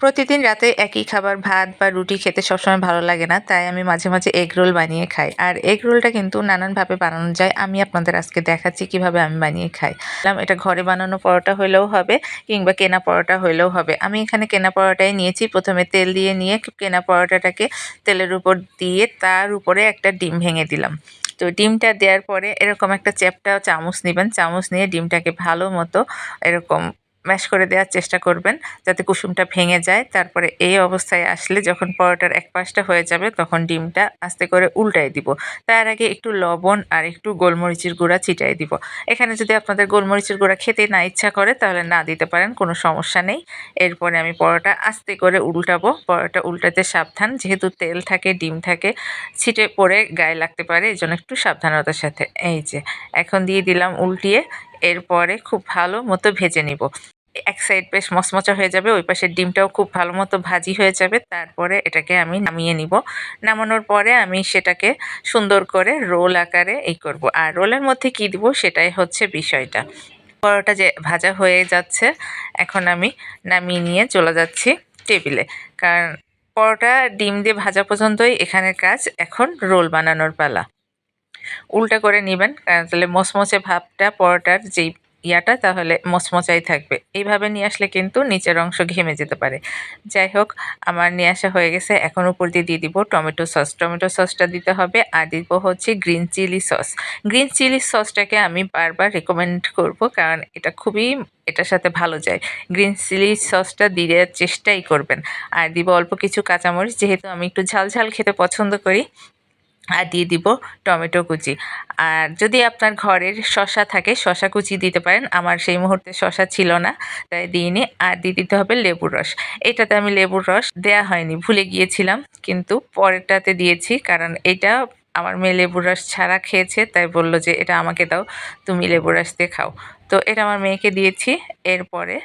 প্রতিদিন রাতে একই খাবার, ভাত বা রুটি খেতে সবসময় ভালো লাগে না, তাই আমি মাঝে মাঝে এগ রোল বানিয়ে খাই। আর এগ রোলটা কিন্তু নানানভাবে বানানো যায়। আমি আপনাদের আজকে দেখাচ্ছি কীভাবে আমি বানিয়ে খাই। এটা ঘরে বানানো পরোটা হলেও হবে কিংবা কেনা পরোটা হলেও হবে। আমি এখানে কেনা পরোটাই নিয়েছি। প্রথমে তেল দিয়ে নিয়ে কেনা পরোটাটাকে তেলের উপর দিয়ে তার উপরে একটা ডিম ভেঙে দিলাম। তো ডিমটা দেওয়ার পরে এরকম একটা চ্যাপটা, চামচ নেবেন। চামচ নিয়ে ডিমটাকে ভালো মতো এরকম ম্যাশ করে দেওয়ার চেষ্টা করবেন যাতে কুসুমটা ভেঙে যায়। তারপরে এই অবস্থায় আসলে যখন পরোটার এক পাশটা হয়ে যাবে তখন ডিমটা আস্তে করে উল্টাই দিব। তার আগে একটু লবণ আর একটু গোলমরিচের গুঁড়া ছিটাই দিব। এখানে যদি আপনাদের গোলমরিচের গুঁড়া খেতে না ইচ্ছা করে তাহলে না দিতে পারেন, কোনো সমস্যা নেই। এরপরে আমি পরোটা আস্তে করে উল্টাবো। পরোটা উল্টাতে সাবধান, যেহেতু তেল থাকে, ডিম থাকে, ছিটে পড়ে গায়ে লাগতে পারে এই জন্য একটু সাবধানতার সাথে। এই যে, এখন দিয়ে দিলাম উল্টিয়ে। এরপরে খুব ভালো মতো ভেজে নিব। এক সাইড বেশ মচমচা হয়ে যাবে, ওই পাশের ডিমটাও খুব ভালো মতো ভাজি হয়ে যাবে। তারপরে এটাকে আমি নামিয়ে নিব। নামানোর পরে আমি সেটাকে সুন্দর করে রোল আকারে এই করব। আর রোলের মধ্যে কী দিব সেটাই হচ্ছে বিষয়টা। পরোটা যে ভাজা হয়ে যাচ্ছে, এখন আমি নামিয়ে নিয়ে চলে যাচ্ছি টেবিলে কারণ পরোটা ডিম দিয়ে ভাজা পর্যন্তই এখানের কাজ, এখন রোল বানানোর পালা। উল্টা করে নেবেন তাহলে মচমচে ভাবটা পরোটার যেই ইয়াটা, তাহলে মচমচাই থাকবে। এইভাবে নিয়ে আসলে কিন্তু নিচের অংশ ঘেমে যেতে পারে। যাই হোক, আমার নিয়ে আসা হয়ে গেছে। এখন উপর দিয়ে দিয়ে দিব টমেটো সস। টমেটো সসটা দিতে হবে, আর দিব হচ্ছে green chilli sauce. Green chilli সসটাকে আমি বারবার রেকমেন্ড করব, কারণ এটা খুবই, এটার সাথে ভালো যায়। গ্রিন চিলি সসটা দিয়ে চেষ্টাই করবেন। আর দিব অল্প কিছু কাঁচামরিচ, যেহেতু আমি একটু ঝাল ঝাল খেতে পছন্দ করি আর দিয়ে দিব টমেটো কুচি। আর যদি আপনার ঘরের শশা থাকে শশা কুচি দিতে পারেন। আমার সেই মুহূর্তে শশা ছিল না, তাই দিইনি। আর দিয়ে দিতে হবে লেবুর রস। এটাতে আমি লেবুর রস দেয়া হয়নি, ভুলে গিয়েছিলাম। কিন্তু পরেরটাতে দিয়েছি, কারণ এটা আমার মেয়ে লেবুর রস ছাড়া খেয়েছে, তাই বলল যে, এটা আমাকে দাও, তুমি লেবুর রস দিয়ে খাও। তো এটা আমার মেয়েকে দিয়েছি। এরপরে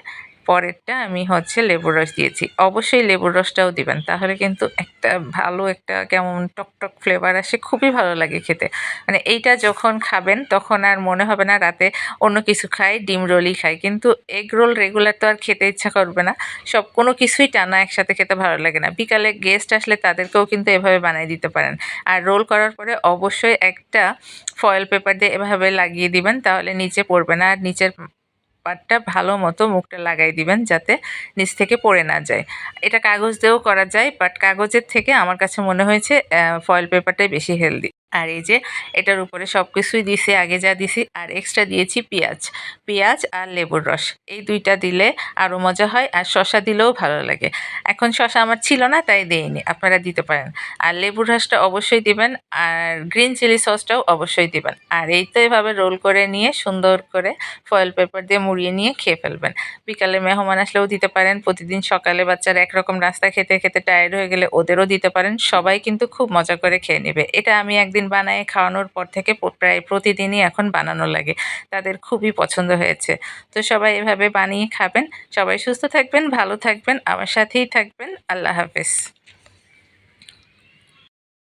পরেরটা আমি হচ্ছে লেবুর রস দিয়েছি। অবশ্যই লেবুর রসটাও দিবেন, তাহলে কিন্তু একটা ভালো একটা কেমন টকটক ফ্লেভার আসে, খুবই ভালো লাগে খেতে। মানে এইটা যখন খাবেন তখন আর মনে হবে না রাতে অন্য কিছু খাই, ডিম রোলই খাই, কিন্তু এগ রোল রেগুলার তো আর খেতে ইচ্ছা করবে না। সব, কোনো কিছুই টানা একসাথে খেতে ভালো লাগে না। বিকালে গেস্ট আসলে তাদেরকেও কিন্তু এভাবে বানিয়ে দিতে পারেন। আর রোল করার পরে অবশ্যই একটা ফয়েল পেপার দিয়ে এভাবে লাগিয়ে দিবেন, তাহলে নিচে পড়বে না। আর নিচের পাটটা ভালো মতো মুখটা লাগাই দিবেন যাতে নিচ থেকে পড়ে না যায়। এটা কাগজ দিয়েও করা যায় বাট কাগজের থেকে আমার কাছে মনে হয়েছে ফয়েল পেপারটাই বেশি হেলদি আর এই যে এটার উপরে সব কিছুই দিছি, আগে যা দিছি, আর এক্সট্রা দিয়েছি পেঁয়াজ। পেঁয়াজ আর লেবুর রস। এই দুইটা দিলে আরও মজা হয়, আর শশা দিলেও ভালো লাগে। এখন শশা আমার ছিল না, তাই দেইনি, আপনারা দিতে পারেন। আর লেবুর রসটা অবশ্যই দিবেন, আর গ্রিন চিলি সসটাও অবশ্যই দিবেন। আর এই তো এভাবে রোল করে নিয়ে, সুন্দর করে ফয়েল পেপার দিয়ে মুড়িয়ে নিয়ে খেয়ে ফেলবেন। বিকালে মেহমান আসলেও দিতে পারেন, প্রতিদিন সকালে বাচ্চারা একরকম রাস্তা খেতে খেতে টায়ার্ড হয়ে গেলে ওদেরও দিতে পারেন, সবাই কিন্তু খুব মজা করে খেয়ে নেবে। এটা আমি একদিন একদিন বানায় খাওয়ানোর পর থেকে প্রায় প্রতিদিনই এখন বানানো লাগে। তাদের খুবই পছন্দ হয়েছে। তো সবাই এভাবে বানিয়ে খাবেন। সবাই সুস্থ থাকবেন, ভালো থাকবেন, আমার সাথেই থাকবেন। আল্লাহ হাফেজ।